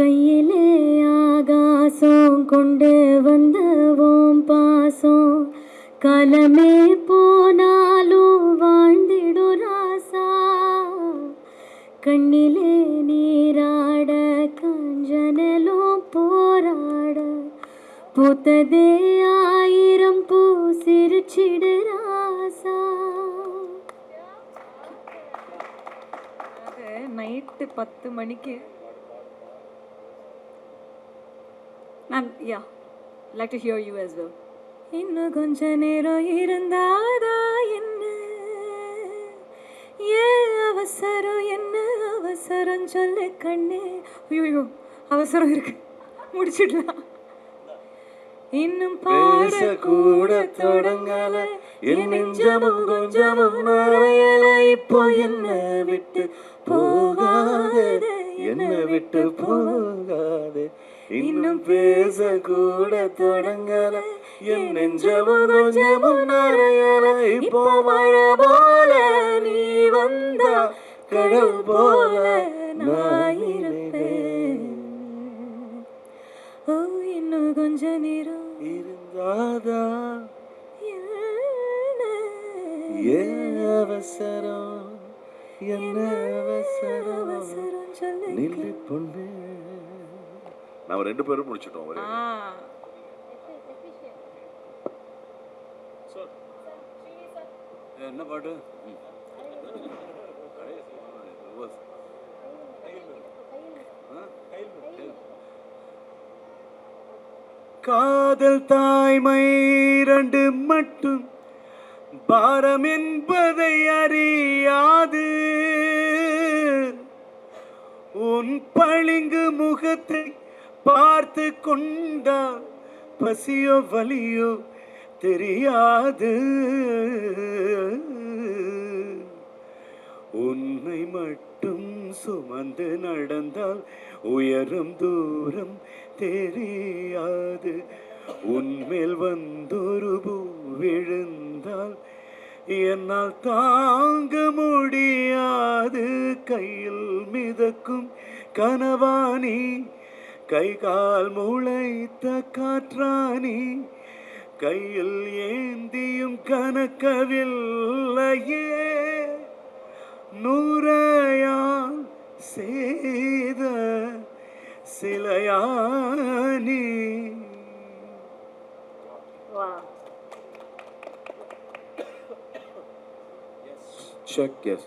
கையிலே ஆகாசம் கொண்டு வந்தவோம் பாசம். கலமே போனாலும் வாழ்ந்திடும் ராசா. கண்ணிலே நீராட கஞ்சனலும் போராட. பூத்ததே ஆயிரம் பூ சிரிச்சிடு ராசா. நைட்டு பத்து மணிக்கு ma'am yeah like to hear you as well. இன்னும் கொஞ்ச நேரம் இருந்தாதா என்ன? ஏன் அவசரம் என்ன அவசரம்? சொல்லு கண்ணு. ஐயோ அவசரம் இருக்கு. முடிச்சிடலாம். இன்னும் பாட கூட தொடங்கல. என் நெஞ்சமும் கொஞ்சமும் மறையல. இப்போ என்ன விட்டு போகாதே. என்ன விட்டு போகாதே. இன்னும் பேச கூட தொடங்கல. என் நெஞ்சமும் கொஞ்சமும் மறையல இப்போ மழை போல நீ வந்தா கடல் போல நான் இருப்பேன். ஓ இன்னும் கொஞ்ச நேரம் இருந்தாதா? ஏன் அவசரம்? என்ன அவசரம்? அவசரம் சொல்லு நில்லு பொண்ணு நாம ரெண்டு பேரும் முடிச்சிட்டோம் ஒரே என்ன பாட்டு? காதல் தாய்மை இரண்டு மட்டும் பாரம் என்பதை அறியாது. உன் பளிங்கு முகத்தை பார்த்து கொண்டா பசியோ வலியோ தெரியாது. உன்னை மட்டும் சுமந்து நடந்தால் உயரும் தூரம் தெரியாது. உன்மேல் வந்தொரு பூ விழுந்தால் என்னால் தாங்க முடியாது. கையில் மிதக்கும் கனவானி கை கால் முளைத்த காற்றாணி கையில் ஏந்தியும் கனக்கவில்லையே. நூறையால் செய்த சிலையானி. Check, yes.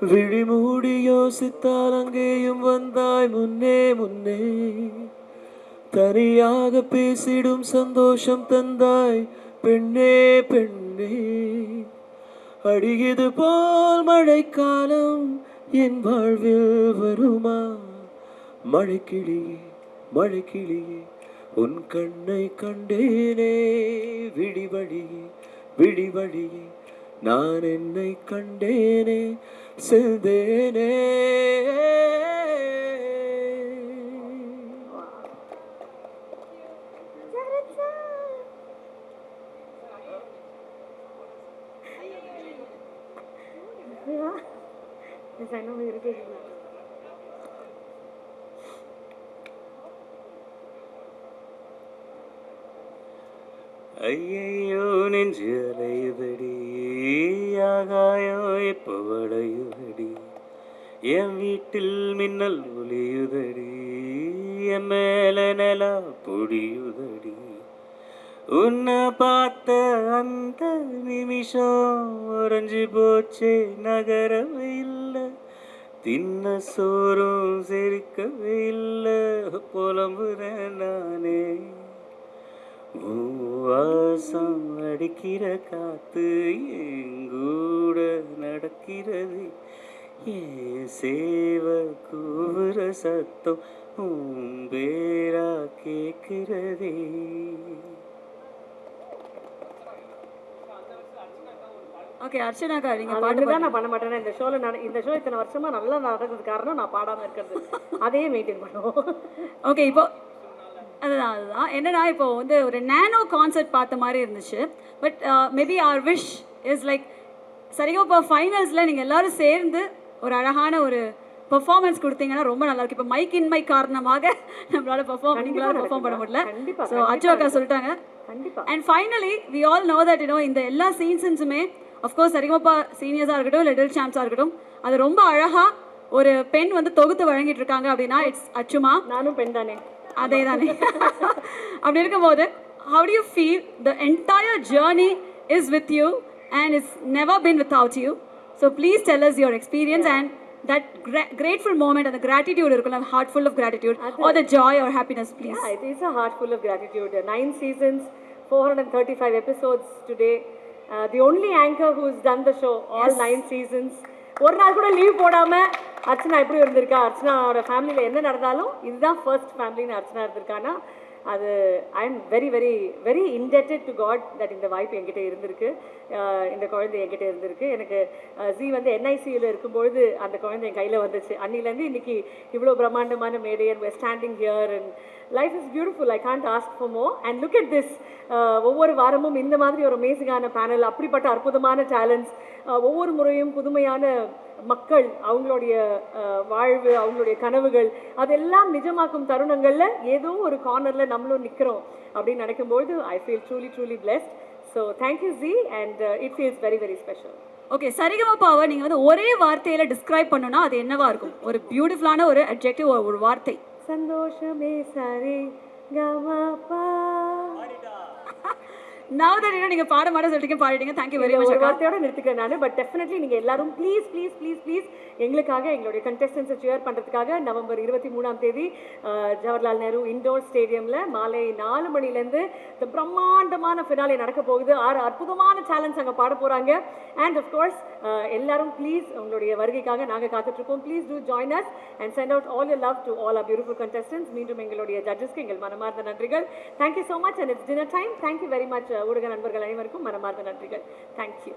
விழி மூடி யோசித்தால் அங்கேயும் வந்தாய். முன்னே முன்னே. தனியாக பேசிடும் சந்தோஷம் தந்தாய். பெண்ணே பெண்ணே. அடியது போல் மழைக்காலம் என் வாழ்வில் வருமா? மழைக்கிளியே மழைக்கிளியே உன் கண்ணை கண்டேனே. விடிவழியே விடிவழியே நான் என்னை கண்டேனே செல்தேனே ஐயோ நெஞ்சு அலையுதடி அழகாயாய் பவடையுதடி என் வீட்டில் மின்னல் ஒளியுதடி என் மேல நிலா பொடியுதடி உன்னை பார்த்த அந்த நிமிஷம் உறைஞ்சு போச்சே நகரவே இல்லை. தின்ன சோறும் செரிக்கவே இல்லை புலம்புறேன் நானே. வாசம் அடிக்கிற காத்து எங்கூட நடக்கிறது. சேவ கூவுற சத்தம் உன் பேரா கேட்கிறதே. ஓகே அர்ச்சனாக்கா நீங்க பாட்டு தான் நான் பண்ண மாட்டேன் இந்த நட இந்த ஷோ இத்தனை வருஷமா நல்லா நடக்கிறதுக்கு காரணம் நான் பாடாம இருக்கிறது. அதே மெயின்டைன் பண்ணுவோம். ஓகே இப்போ அதுதான் அதுதான். என்னன்னா இப்போ வந்து ஒரு நேனோ கான்சர்ட் பார்த்த மாதிரி இருந்துச்சு. But maybe our wish is like Sa Re Ga Ma Pa ஃபைனல்ஸில் நீங்கள் எல்லாரும் சேர்ந்து ஒரு அழகான ஒரு பெர்ஃபார்மன்ஸ் கொடுத்தீங்கன்னா ரொம்ப நல்லா இருக்கு இப்போ மைக் இன்மை காரணமாக நம்மளால பெர்ஃபார்ம் நீங்களால பெர்ஃபார்ம் பண்ண முடியல. ஸோ அச்சு அக்கா சொல்லிட்டாங்க. And finally we all know that you know இந்த எல்லா சீன்ஸுமே அஃப்கோர்ஸ் சரிகமப்பா சீனியர்ஸாக இருக்கட்டும் லிட்டில் சாம்ஸாக இருக்கட்டும் அது ரொம்ப அழகாக ஒரு பெண் வந்து தொகுத்து வழங்கிட்டு இருக்காங்க அப்படின்னா இட்ஸ் அச்சுமா. நானும் பெண் தானே. அதே தானே அப்படி இருக்கும்போது how do you feel the entire journey is with you and it's never been without you so please tell us your experience and that gra- grateful moment and the gratitude இருக்குல்ல heart full of gratitude or the joy or happiness please Yeah, it is a heart full of gratitude. Uh, Nine seasons, 435 episodes today. Uh, the only anchor who's done the show, all nine seasons. ஒரு நாள் கூட leave போடாம அர்ச்சனா எப்படி இருந்திருக்கா? அர்ச்சனாவோட ஃபேமிலியில் என்ன நடந்தாலும் இதுதான் ஃபர்ஸ்ட் ஃபேமிலின்னு அர்ச்சனா இருந்திருக்கானா? அது I am very very very indebted to God that இந்த வாய்ப்பு என்கிட்ட இருந்திருக்கு. இந்த குழந்தை என்கிட்ட இருந்திருக்கு. எனக்கு ஜி வந்து என்ஐசியில் இருக்கும்பொழுது அந்த குழந்தை என் கையில் வந்துச்சு. அன்னிலேருந்து இன்னைக்கு இவ்வளோ பிரம்மாண்டமான மேடை and standing here and life is beautiful I can't ask for more and look at this ஒவ்வொரு வாரமும் இந்த மாதிரி ஒரு அமேசிங்கான பேனல் அப்படிப்பட்ட அற்புதமான டேலண்ட்ஸ் ஒவ்வொரு முறையும் புதுமையான மக்கள் அவங்களுடைய வாழ்வு அவங்களுடைய கனவுகள் அதெல்லாம் நிஜமாக்கும் தருணங்களில் ஏதோ ஒரு கார்னரில் நம்மளும் நிற்கிறோம் அப்படின்னு நினைக்கும்போது I feel truly truly blessed so thank you ji and it feels very very special okay சரிகமப்பாவை நீங்கள் வந்து ஒரே வார்த்தையில் டிஸ்கிரைப் பண்ணணும்னா அது என்னவா இருக்கும்? ஒரு பியூட்டிஃபுல்லான ஒரு அட்ஜெக்டிவ் ஒரு வார்த்தை. சந்தோஷமே சரி கமபா that you know நீங்கள் பாட மாட்ட சொல்லிட்டீங்க பாடிட்டீங்க. தேங்க்யூ வெரி மச் வார்த்தையோட நிறுத்திக்கிறேன் நான் பட் டெஃபினெட்லி நீங்கள் எல்லாரும் ப்ளீஸ் ப்ளீஸ் ப்ளீஸ் ப்ளீஸ் எங்களுக்காக எங்களுடைய கண்டெஸ்டன்ஸை சேர் பண்ணுறதுக்காக நவம்பர் இருபத்தி மூணாம் தேதி ஜவஹர்லால் நேரு இண்டோர் ஸ்டேடியமில் மாலை நாலு மணிலேருந்து இந்த பிரம்மாண்டமான ஃபினாலே நடக்க போகுது. ஆறு அற்புதமான சேலஞ்ச் அங்கே பாட போகிறாங்க அண்ட் கோர்ஸ் எல்லாரும் ப்ளீஸ் உங்களுடைய வருகைக்காக நாங்கள் காத்துட்ருக்கோம். Please do join us and send out all your love to all our beautiful contestants மீண்டும் எங்களுடைய ஜட்ஜஸ்க்கு எங்கள் மனமார்ந்த நன்றிகள். Thank you so much and it's dinner time thank you very much ஊடக நண்பர்கள் அனைவருக்கும் மனமார்ந்த நன்றிகள். தேங்க்யூ